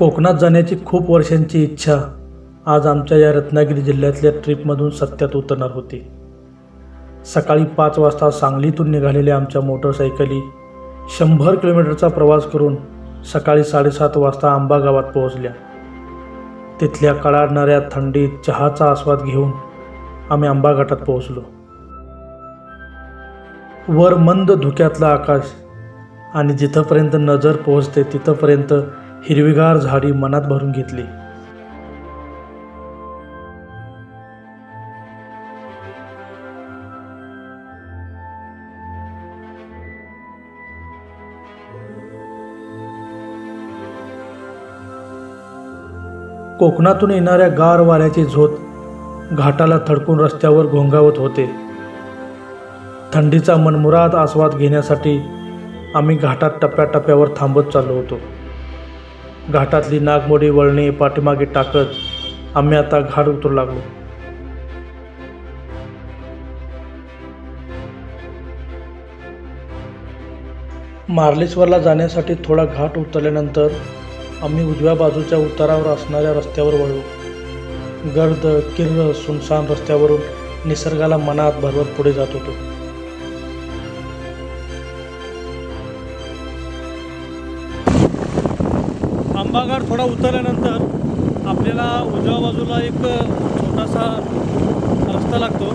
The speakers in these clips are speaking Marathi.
कोकणात जाण्याची खूप वर्षांची इच्छा आज आमच्या या रत्नागिरी जिल्ह्यातल्या ट्रिपमधून सत्यात उतरणार होती. सकाळी पाच वाजता सांगलीतून निघालेल्या आमच्या मोटरसायकली शंभर किलोमीटरचा प्रवास करून सकाळी साडेसात वाजता आंबा गावात पोहोचल्या. तिथल्या कळाडणाऱ्या थंडीत चहाचा आस्वाद घेऊन आम्ही आंबा घाटात पोहोचलो. वर मंद धुक्यातलं आकाश आणि जिथंपर्यंत नजर पोहोचते तिथंपर्यंत हिरवीगार झाडी मनात भरून घेतली. कोकणातून येणाऱ्या गार वाऱ्याची झोत घाटाला थडकून रस्त्यावर घोंगावत होते. थंडीचा मनमुराद आस्वाद घेण्यासाठी आम्ही घाटात टप्प्याटप्प्यावर थांबत चाललो होतो. घाटातली नागमोडी वळणे पाठीमागे टाकत आम्ही आता घाट उतरू लागलो. मार्लेश्वरला जाण्यासाठी थोडा घाट उतरल्यानंतर आम्ही उजव्या बाजूच्या उतारावर असणाऱ्या रस्त्यावर वळलो. गर्द किर्र सुनसान रस्त्यावरून निसर्गाला मनात भरवत पुढे जात होतो. आंबाघाट थोडा उतरल्यानंतर आपल्याला उजव्या बाजूला एक छोटासा रस्ता लागतो.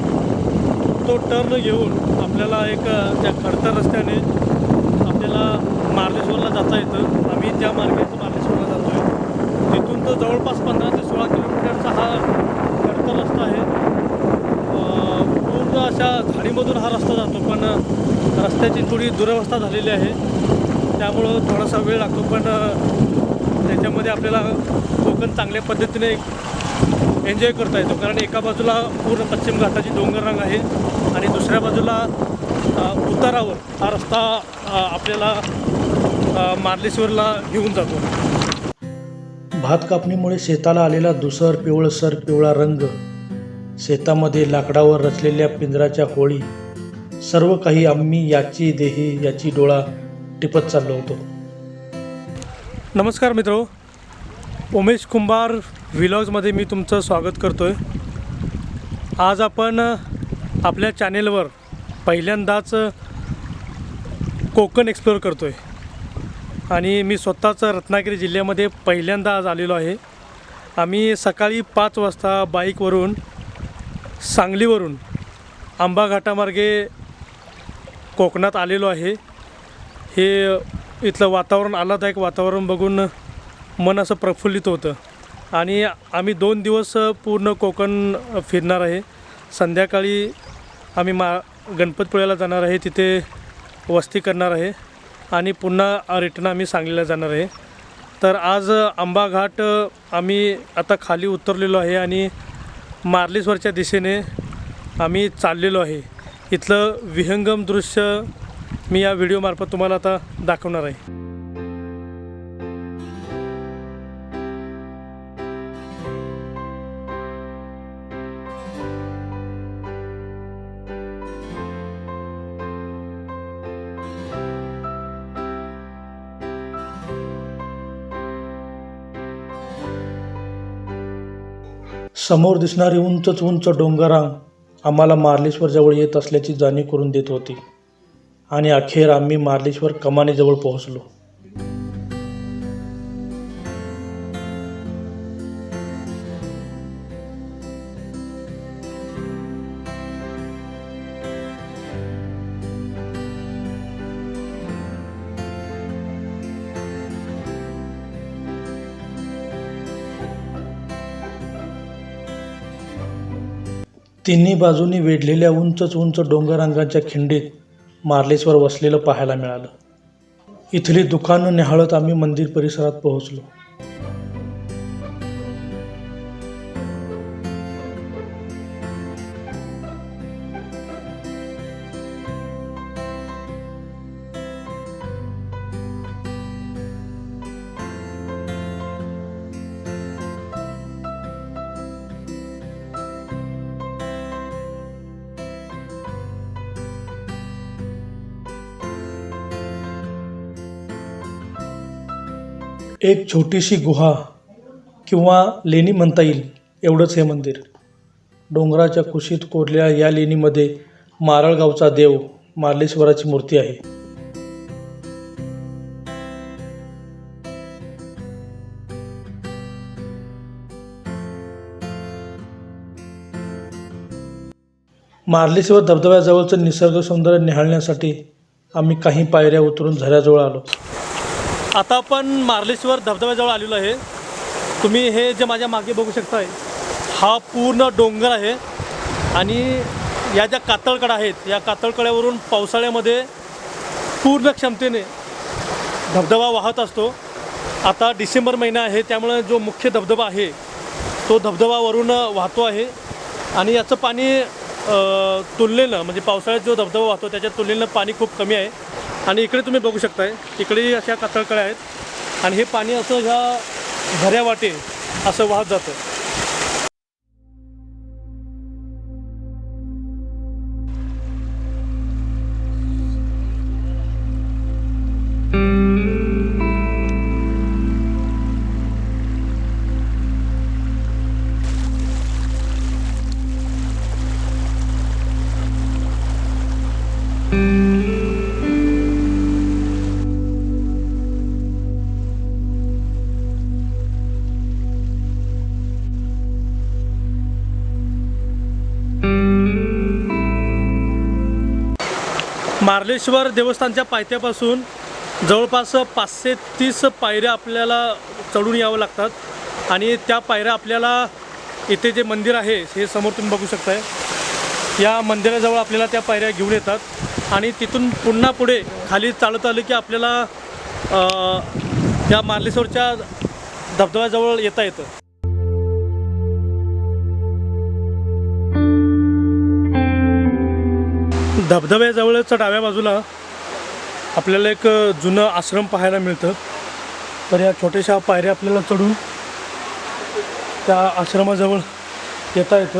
तो टर्न घेऊन आपल्याला एक त्या खडतर रस्त्याने आपल्याला मार्लेश्वरला जाता येतं. आम्ही त्या मार्गाने मार्लेश्वरला जातो आहे तिथून तर जवळपास पंधरा ते सोळा किलोमीटरचा हा खडतर रस्ता आहे. पूर्ण अशा झाडीमधून हा रस्ता जातो पण रस्त्याची थोडी दुरवस्था झालेली आहे. त्यामुळं थोडासा वेळ लागतो पण त्याच्यामध्ये आपल्याला कोकण चांगल्या पद्धतीने एन्जॉय करता येतो. कारण एका बाजूला पूर्ण पश्चिम घाटाची डोंगररांग आहे आणि दुसऱ्या बाजूला उतारावर हा रस्ता आपल्याला मार्लेश्वरला घेऊन जातो. भात कापणीमुळे शेताला आलेला दुसर पिवळसर पिवळा रंग शेतामध्ये लाकडावर रचलेल्या पिंजराच्या होळी सर्व काही आम्ही याची देही याची डोळा टिपत चाललो होतो. नमस्कार मित्रो. उमेश कुंभार व्हिलॉग्समध्ये मी तुमचं स्वागत करतो आहे आज आपण आपल्या चॅनेलवर पहिल्यांदाच कोकण एक्सप्लोअर करतो आहे आणि मी स्वतःच रत्नागिरी जिल्ह्यामध्ये पहिल्यांदा आज आलेलो आहे. आम्ही सकाळी पाच वाजता बाईकवरून सांगलीवरून आंबा घाटामार्गे कोकणात आलेलो आहे. हे इथलं वातावरण आल्हाददायक वातावरण बघून मन असं प्रफुल्लित होतं. आणि आम्ही दोन दिवस पूर्ण कोकण फिरणार आहे. संध्याकाळी आम्ही मा गणपतपुळ्याला जाणार आहे. तिथे वस्ती करणार आहे. आणि पुन्हा रिटर्न आम्ही सांगलीला जाणार आहे. तर आज आंबा घाट आम्ही आता खाली उतरलेलो आहे आणि मार्लेश्वरच्या दिशेने आम्ही चाललेलो आहे. इथलं विहंगम दृश्य मी या व्हिडिओमार्फत तुम्हाला आता दाखवणार आहे. समोर दिसणारी उंचच उंच डोंगरांग आम्हाला मार्लेश्वर जवळ येत असल्याची जाणीव करून देत होती. आणि अखेर आम्ही मार्लेश्वर कमानीजवळ पोहोचलो. तिन्ही बाजूनी वेढलेल्या उंचच उंच डोंगरांगांच्या खिंडीत मार्लेसवर वसलेलं पाहायला मिळालं. इथली दुकानं निहाळत आम्ही मंदिर परिसरात पोहोचलो. एक छोटीशी गुहा किंवा लेणी म्हणता येईल एवढंच हे मंदिर. डोंगराच्या कुशीत कोरलेल्या या लेणीमध्ये मारळगावचा देव मार्लेश्वराची मूर्ती आहे. मार्लेश्वर धबधब्याजवळचं निसर्ग सौंदर्य निहाळण्यासाठी आम्ही काही पायऱ्या उतरून झऱ्याजवळ आलो. आता आपण मार्लेश्वर धबधब्याजवळ आलेलो आहे. तुम्ही हे जे माझ्या मागे बघू शकताय हा पूर्ण डोंगर आहे. आणि या ज्या कातळकडा आहेत या कातळकड्यावरून पावसाळ्यामध्ये पूर्ण क्षमतेने धबधबा वाहत असतो. आता डिसेंबर महिना आहे त्यामुळे जो मुख्य धबधबा आहे तो धबधबावरून वाहतो आहे. आणि याचं पाणी तुलनेनं म्हणजे पावसाळ्यात जो धबधबा वाहतो त्याच्या तुलनेनं पाणी खूप कमी आहे. आणि इकडे तुम्ही बघू शकताय इकडे अशा कातळकळ्या आहेत. आणि हे पाणी असं ह्या झऱ्या वाटे असं वाहत जातं. मार्लेश्वर देवस्थानच्या पायथ्यापासून जवळपास पाचशे तीस पायऱ्या आपल्याला चढून यावं लागतात. आणि त्या पायऱ्या आपल्याला इथे जे मंदिर आहे हे समोर तुम्ही बघू शकताय. या मंदिराजवळ आपल्याला त्या पायऱ्या घेऊन येतात. आणि तिथून पुन्हा पुढे खाली चालत आलं की आपल्याला या मार्लेश्वरच्या धबधब्याजवळ येता येतं. धबधब्याजवळच डाव्या बाजूला आपल्याला एक जुनं आश्रम पाहायला मिळतं. तर या छोट्याशा पायऱ्या आपल्याला चढून त्या आश्रमाजवळ येता येतं.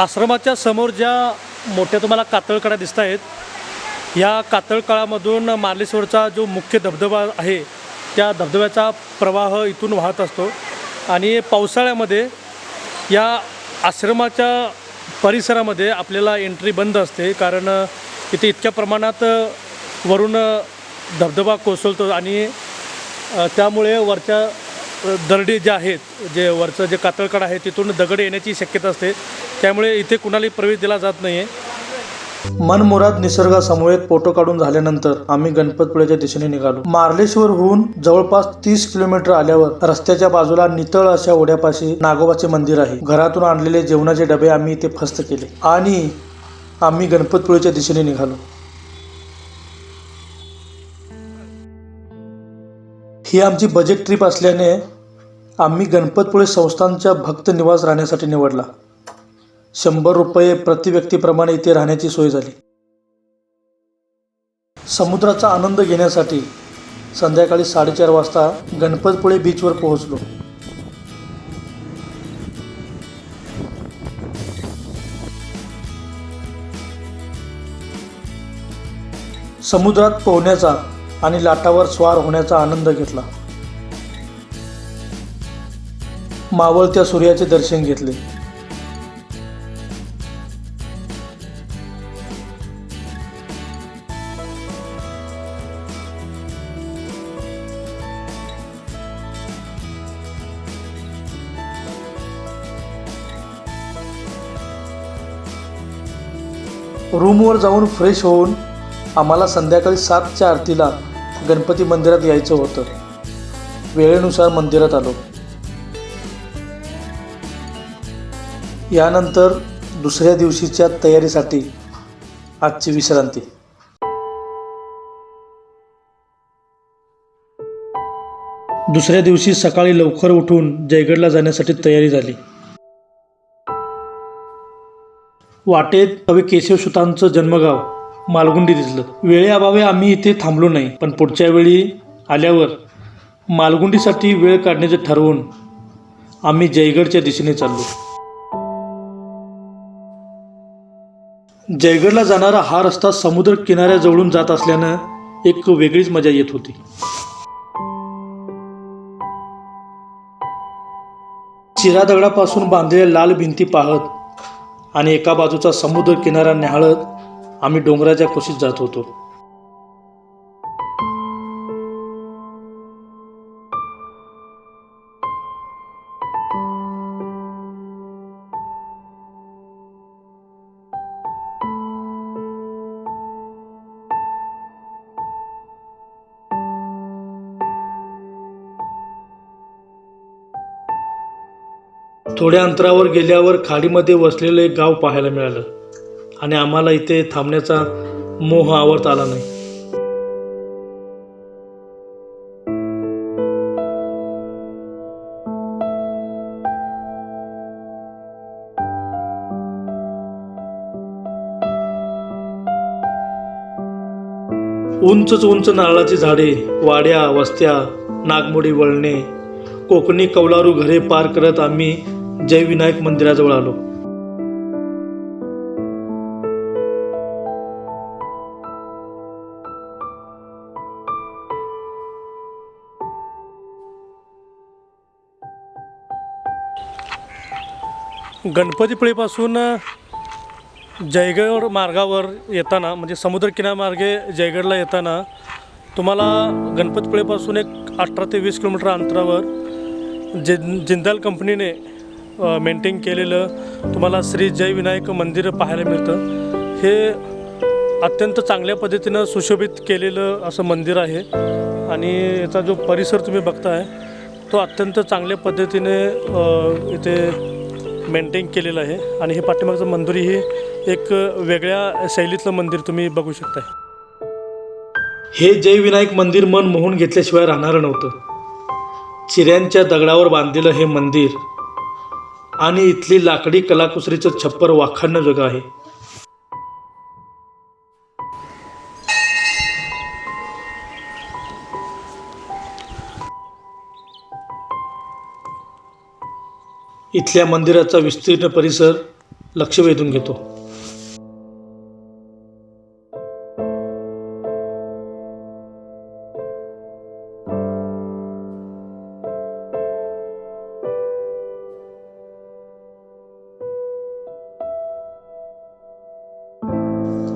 आश्रमाच्या समोर ज्या मोठ्या तुम्हाला कातळकडा दिसत आहेत या कातळकाळामधून मार्लेश्वरचा जो मुख्य धबधबा आहे त्या धबधब्याचा प्रवाह इथून वाहत असतो. आणि पावसाळ्यामध्ये या आश्रमाच्या परिसरामध्ये आपल्याला एंट्री बंद असते. कारण इथे इतक्या प्रमाणात वरून धबधबा कोसळतो आणि त्यामुळे वरच्या दरडी ज्या आहेत जे वरचं जे कातळकड आहे तिथून दगड येण्याची शक्यता असते. त्यामुळे इथे कुणालाही प्रवेश दिला जात नाही आहे मनमुराद निसर्गासमवेत फोटो काढून झाल्यानंतर आम्ही गणपतपुळ्याच्या दिशेने निघालो. मार्लेश्वरहून जवळपास तीस किलोमीटर आल्यावर रस्त्याच्या बाजूला नितळ अशा ओढ्यापाशी नागोबाचे मंदिर आहे. घरातून आणलेले जेवणाचे डबे आम्ही इथे फस्त केले आणि आम्ही गणपतपुळेच्या दिशेने निघालो. ही आमची बजेट ट्रिप असल्याने आम्ही गणपतपुळे संस्थानच्या भक्त निवास राहण्यासाठी निवडला. शंभर रुपये प्रति व्यक्तीप्रमाणे इथे राहण्याची सोय झाली. समुद्राचा आनंद घेण्यासाठी संध्याकाळी साडेचार वाजता गणपतपुळे बीचवर पोहोचलो. समुद्रात पोहण्याचा आणि लाटावर स्वार होण्याचा आनंद घेतला. मावळत्या सूर्याचे दर्शन घेतले. रूमवर जाऊन फ्रेश होऊन आम्हाला संध्याकाळी सातच्या आरतीला गणपती मंदिरात यायचं होतं. वेळेनुसार मंदिरात आलो. यानंतर दुसऱ्या दिवशीच्या तयारीसाठी आजची विश्रांती. दुसऱ्या दिवशी सकाळी लवकर उठून जयगडला जाण्यासाठी तयारी झाली. वाटेत कवी केशवसुतांचं जन्मगाव. मालगुंडी दिसलं. वेळेअभावी आम्ही इथे थांबलो नाही पण पुढच्या वेळी आल्यावर मालगुंडीसाठी वेळ काढण्याचे ठरवून आम्ही जयगडच्या दिशेने चाललो. जयगडला जाणारा हा रस्ता समुद्र किनाऱ्याजवळून जात असल्यानं एक वेगळीच मजा येत होती. चिरा दगडापासून बांधलेल्या लाल भिंती पाहत आणि एका बाजूचा समुद्र किनारा न्याहाळत आम्ही डोंगराच्या कुशीत जात होतो. थोड्या अंतरावर गेल्यावर खाडीमध्ये वसलेलं एक गाव पाहायला मिळालं. आणि आम्हाला इथे थांबण्याचा मोह आवडता आला नाही. उंचच उंच नारळाची झाडे वाड्या वस्त्या नागमोडी वळणे कोकणी कौलारू घरे पार करत आम्ही जयविनायक मंदिराजवळ आलो. गणपतीपुळेपासून जयगड मार्गावर येताना म्हणजे समुद्रकिनामार्गे जयगडला येताना तुम्हाला गणपतीपुळेपासून एक अठरा ते वीस किलोमीटर अंतरावर जि जिंदाल कंपनीने मेंटेन केलेलं तुम्हाला श्री जय विनायक मंदिर पाहायला मिळतं. हे अत्यंत चांगल्या पद्धतीनं सुशोभित केलेलं असं मंदिर आहे. आणि याचा जो परिसर तुम्ही बघताय तो अत्यंत चांगल्या पद्धतीने इथे मेंटेन केलेलं आहे. आणि हे पाठीमागचं मंदिरही एक वेगळ्या शैलीतलं मंदिर तुम्ही बघू शकताय. हे जयविनायक मंदिर मन मोहून घेतल्याशिवाय राहणारं नव्हतं. चिऱ्यांच्या दगडावर बांधलेलं हे मंदिर आणि इथली लाकडी कलाकुसरीचं छप्पर वाखाणणं जग आहे. इथल्या मंदिराचा विस्तीर्ण परिसर लक्ष वेधून घेतो.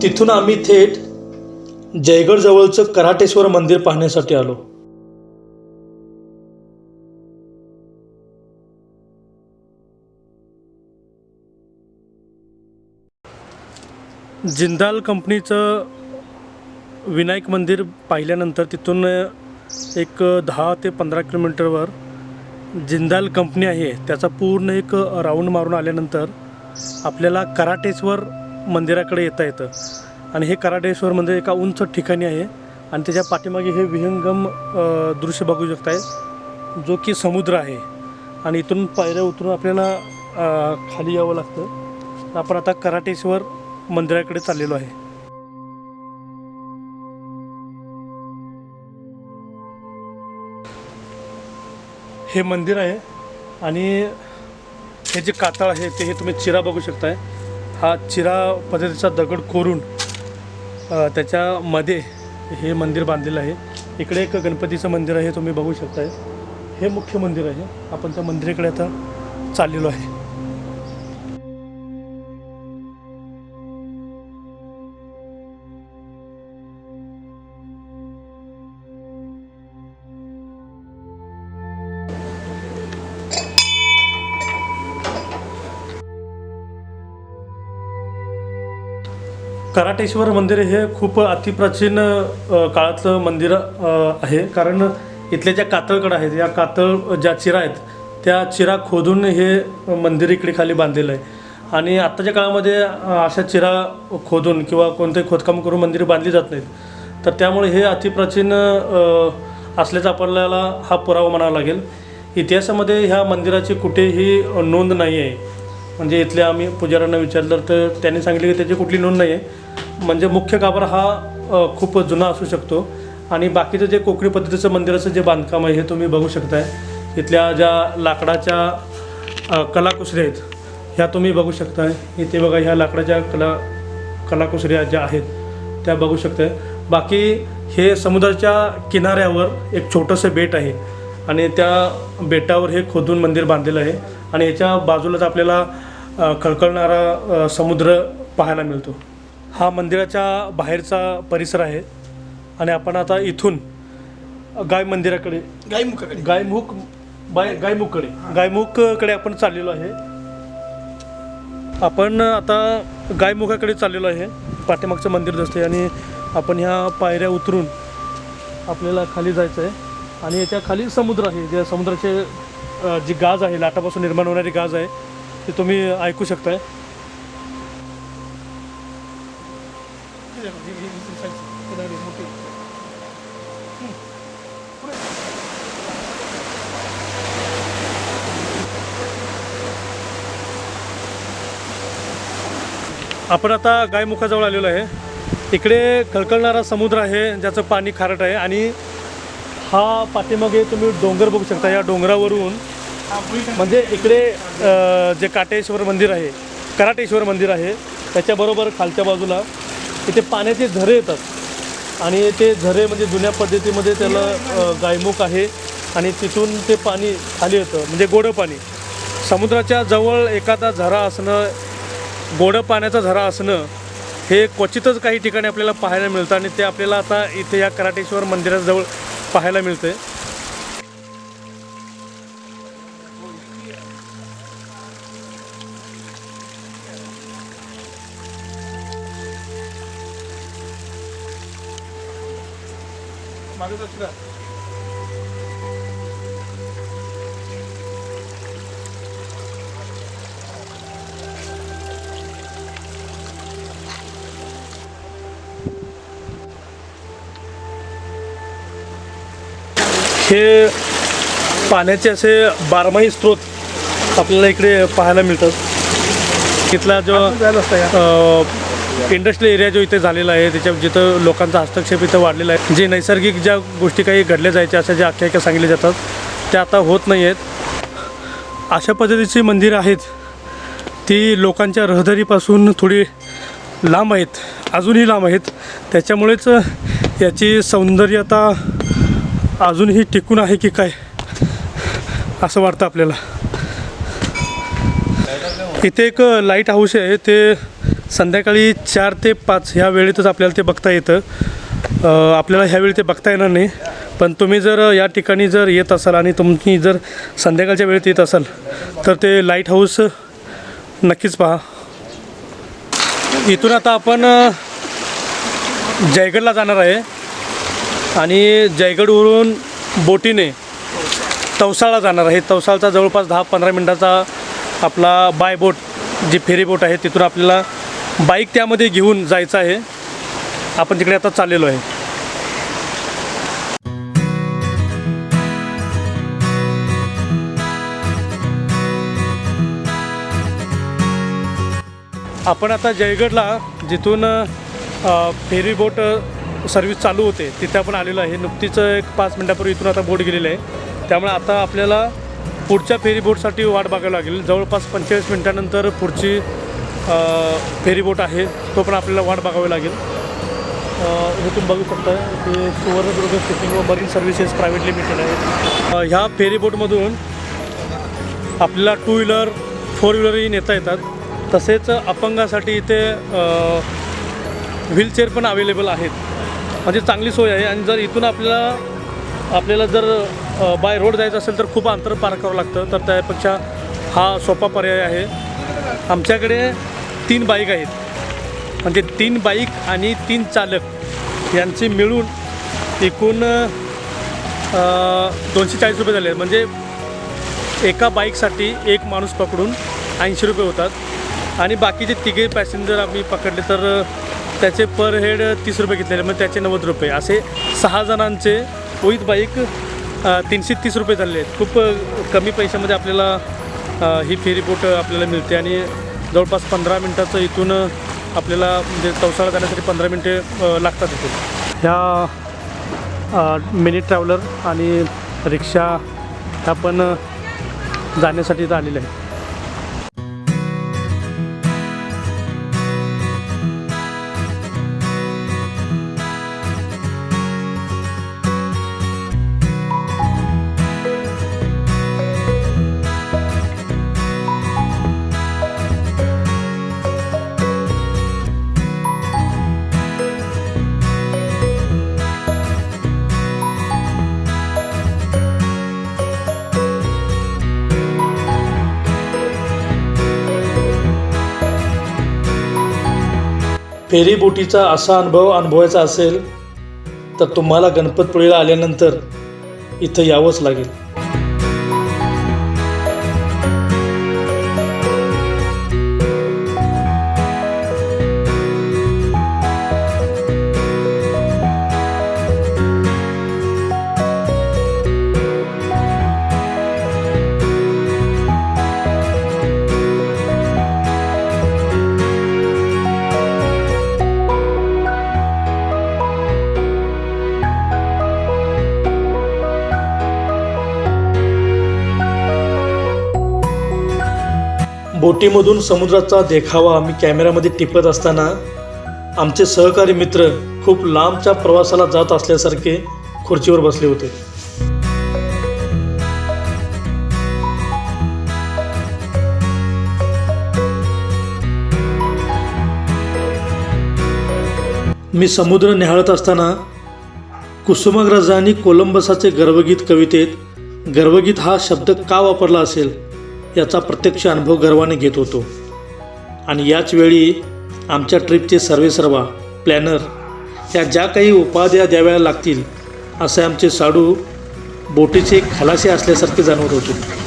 तिथून आम्ही थेट जयगडजवळचं कराटेश्वर मंदिर पाहण्यासाठी आलो. जिंदाल कंपनीचं विनायक मंदिर पाहिल्यानंतर तिथून एक दहा ते पंधरा किलोमीटरवर जिंदाल कंपनी आहे त्याचा पूर्ण एक राऊंड मारून आल्यानंतर आपल्याला कराटेश्वर मंदिराकडे येता येतं. आणि हे कराटेश्वर मंदिर म्हणजे एका उंच ठिकाणी आहे. आणि त्याच्या पाठीमागे हे विहंगम दृश्य बघू शकताय. जो की समुद्र आहे. आणि इथून पायऱ्या उतरून आपल्याला खाली यावं लागतं. आपण आता कराटेश्वर मंदिराकडे चाललेलो आहे. हे मंदिर आहे. आणि हे जे कातळ आहे ते हे तुम्ही चिरा बघू शकताय. हा चिरा पद्धतीचा दगड कोरून त्याच्यामध्ये हे मंदिर बांधलेलं आहे. इकडे एक गणपतीचं मंदिर आहे तुम्ही बघू शकताय. हे मुख्य मंदिर आहे. आपण त्या मंदिराकडे आता चाललेलो आहे. कराटेश्वर मंदिर हे खूप अतिप्राचीन काळातलं मंदिर आहे. कारण इथल्या ज्या कातळकडं आहेत या कातळ ज्या चिरा आहेत त्या चिरा खोदून हे मंदिर इकडे खाली बांधलेलं आहे. आणि आत्ताच्या काळामध्ये अशा चिरा खोदून किंवा कोणतेही खोदकाम करून मंदिर बांधली जात नाहीत. तर त्यामुळे हे अतिप्राचीन असल्याचा आपल्याला हा पुरावा म्हणावा लागेल. इतिहासामध्ये ह्या मंदिराची कुठेही नोंद नाही आहे. म्हणजे इथल्या आम्ही पुजाऱ्यांना विचारलं तर त्यांनी सांगितलं की त्याची कुठली नोंद नाही आहे म्हणजे मुख्य गाभारा हा खूप जुना असू शकतो. आणि बाकीचं जे कोकणी पद्धतीचं मंदिराचं जे बांधकाम आहे हे तुम्ही बघू शकताय. इथल्या ज्या लाकडाच्या कलाकुसऱ्या कलाकुसरी आहेत ह्या तुम्ही बघू शकताय. इथे बघा ह्या लाकडाच्या कला कलाकुसऱ्या ज्या आहेत त्या बघू शकताय. बाकी हे समुद्राच्या किनाऱ्यावर एक छोटंसं बेट आहे. आणि त्या बेटावर हे खोदून मंदिर बांधलेलं आहे. आणि याच्या बाजूलाच आपल्याला खळखळणारा समुद्र पाहायला मिळतो. हा मंदिराच्या बाहेरचा परिसर आहे आणि आपण आता इथून गाय मंदिराकडे गाईमुखाकडे गायमुख बाय गायमुखकडे गायमुखकडे आपण चाललेलो आहे. आपण आता गायमुखाकडे चाललेलो आहे. पाठीमागचं मंदिर दिसते आणि आपण ह्या पायऱ्या उतरून आपल्याला खाली जायचं आहे आणि याच्या खाली समुद्र आहे. ज्या समुद्राचे जी गाज आहे लाटापासून निर्माण होणारी गाज आहे ते तुम्ही ऐकू शकताय. आपण आता गायमुखाजवळ आलेलो आहे. इकडे खळखळणारा समुद्र आहे ज्याचं पाणी खारट आहे आणि हा पाठीमागे तुम्ही डोंगर बघू शकता. या डोंगरावरून म्हणजे इकडे जे काटेश्वर मंदिर आहे कराटेश्वर मंदिर आहे त्याच्याबरोबर खालच्या बाजूला इथे पाण्याचे झरे येतात. आणि ते झरे म्हणजे जुन्या पद्धतीमध्ये त्याला गायमुख आहे आणि तिथून ते पाणी खाली येतं म्हणजे गोडं पाणी. समुद्राच्या जवळ एखादा झरा असणं गोडं पाण्याचा झरा असणं हे क्वचितच काही ठिकाणी आपल्याला पाहायला मिळतं आणि ते आपल्याला आता इथे या कराटेश्वर मंदिराजवळ पाहायला मिळते हे पाण्याचे असे बारमाही स्रोत आपल्याला इकडे पाहायला मिळतात इथला जो. इंडस्ट्रियल एरिया जो इथे झालेला आहे त्याच्या जिथं लोकांचा हस्तक्षेप इथं वाढलेला आहे. जे नैसर्गिक ज्या गोष्टी काही घडल्या जायच्या अशा ज्या आख्यायिका सांगितल्या जातात त्या आता होत नाही आहेत. अशा पद्धतीची मंदिरं आहेत ती लोकांच्या रहदारीपासून थोडी लांब आहेत. अजूनही लांब आहेत. त्याच्यामुळेच याची सौंदर्यता अजूनही टिकून आहे की काय असं वाटतं आपल्याला. इथे एक लाइट हाऊस आहे. ते संध्याकाळी चार ते पाच ह्या वेळेतच आपल्याला ते बघता येतं. आपल्याला ह्यावेळी ते बघता येणार नाही. पण तुम्ही जर या ठिकाणी जर येत असाल आणि तुम्ही जर संध्याकाळच्या वेळेत येत असाल तर ते लाइट हाऊस नक्कीच पहा. इथून आता आपण जयगडला जाणार आहे. आणि जयगडवरून बोटीने तवसाळा जाणार आहे. तवसाळचा जवळपास दहा पंधरा मिनटाचा आपला बाय बोट जी फेरी बोट आहे तिथून आपल्याला बाईक त्यामध्ये घेऊन जायचं आहे. आपण तिकडे आता चाललेलो आहे. आपण आता जयगडला जिथून फेरी बोट सर्विस चालू होते तिथे आपण आलेलो आहे. नुकतीच एक पाच मिनटापूर्वी इथून आता बोट गेलेलं आहे. त्यामुळे आता आपल्याला पुढच्या फेरी बोटसाठी वाट बघावी लागेल. जवळपास पंचेचाळीस मिनटानंतर पुढची फेरीबोट आहे तो पण आपल्याला वाट बघावी लागेल. हे तुम्ही बघू शकता हे सुवर्णदुर्ग शिपिंग व मरीन सर्व्हिसेस प्रायव्हेट लिमिटेड आहे. ह्या फेरीबोटमधून आपल्याला टू व्हीलर फोर व्हीलरही नेता येतात. तसेच अपंगासाठी इथे व्हीलचेअर पण अवेलेबल आहेत. म्हणजे चांगली सोय आहे आणि जर इथून आपल्याला आपल्याला जर बाय रोड जायचं असेल तर खूप अंतर पार करावं लागतं. तर त्यापेक्षा हा सोपा पर्याय आहे. आमच्याकडे तीन बाईक आहेत. म्हणजे तीन बाईक आणि तीन चालक यांचे मिळून एकूण दोनशे चाळीस रुपये झाले. म्हणजे एका बाईकसाठी एक माणूस पकडून ऐंशी रुपये होतात. आणि बाकीचे तिघे पॅसेंजर आम्ही पकडले तर त्याचे पर हेड तीस रुपये घेतलेले मग त्याचे नव्वद रुपये. असे सहा जणांचे विथ बाईक तीनशे तीस रुपये झाले. आहेत खूप कमी पैशामध्ये आपल्याला ही फेरीपोट आपल्याला मिळते आणि जवळपास पंधरा मिनटाचं इथून आपल्याला म्हणजे तवसाळा जाण्यासाठी पंधरा मिनटे लागतात इथून. ह्या मिनी ट्रॅव्हलर आणि रिक्षा ह्या पण जाण्यासाठी इथं आहेत. फेरीबोटीचा असा अनुभव अनुभवायचा असेल तर तुम्हाला गणपतपुळेला आल्यानंतर इथं यावंच लागेल. बोटीमधून समुद्राचा देखावा आम्ही कॅमेऱ्यामध्ये टिपत असताना आमचे सहकारी मित्र खूप लांबच्या प्रवासाला जात असल्यासारखे खुर्चीवर बसले होते. मी समुद्र निहाळत असताना कुसुमाग्रजांनी कोलंबसाचे गर्वगीत कवितेत गर्वगीत हा शब्द का वापरला असेल? याचा प्रत्यक्ष अनुभव गर्वाने घेत होतो. आणि याच वेळी आमच्या ट्रिपचे सर्वेसर्वा प्लॅनर या ज्या काही उपाध्या द्याव्या लागतील असे आमचे साडू बोटीचे खलासे असल्यासारखे जाणवत होते.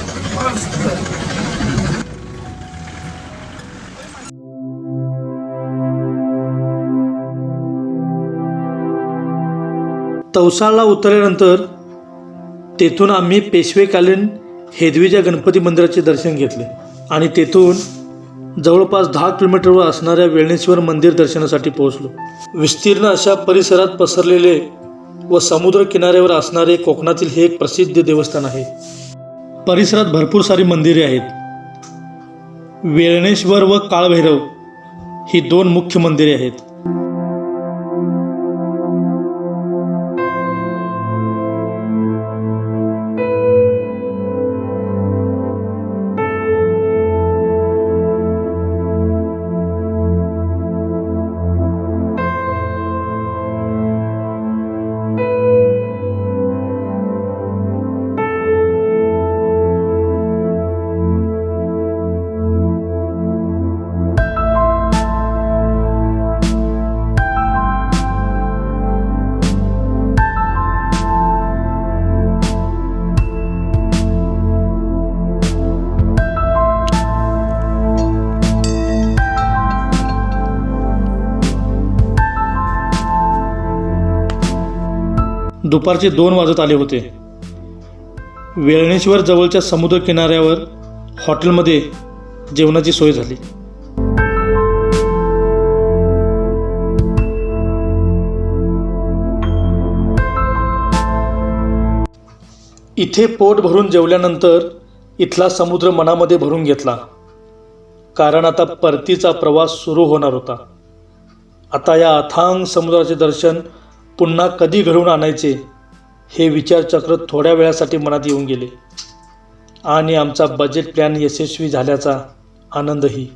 तवसाळला उतरल्यानंतर तेथून आम्ही पेशवेकालीन हेदवीच्या गणपती मंदिराचे दर्शन घेतले आणि तेथून जवळपास दहा किलोमीटरवर असणाऱ्या वेळणेश्वर मंदिर दर्शनासाठी पोहोचलो. विस्तीर्ण अशा परिसरात पसरलेले व समुद्र किनाऱ्यावर असणारे कोकणातील हे एक प्रसिद्ध देवस्थान आहे. परिसरात भरपूर सारी मंदिरे आहेत. वेळणेश्वर व काळभैरव ही दोन मुख्य मंदिरे आहेत. दुपारचे दोन वाजत आले होते. वेळणेश्वर जवळच्या समुद्र किनाऱ्यावर हॉटेलमध्ये जेवणाची सोय झाली. इथे पोट भरून जेवल्यानंतर इथला समुद्र मनामध्ये भरून घेतला. कारण आता परतीचा प्रवास सुरू होणार होता. आता या अथांग समुद्राचे दर्शन पुन्हा कधी घडवून आणायचे हे विचारचक्र थोड्या वेळासाठी मनात येऊन गेले. आणि आमचा बजेट प्लॅन यशस्वी झाल्याचा आनंदही.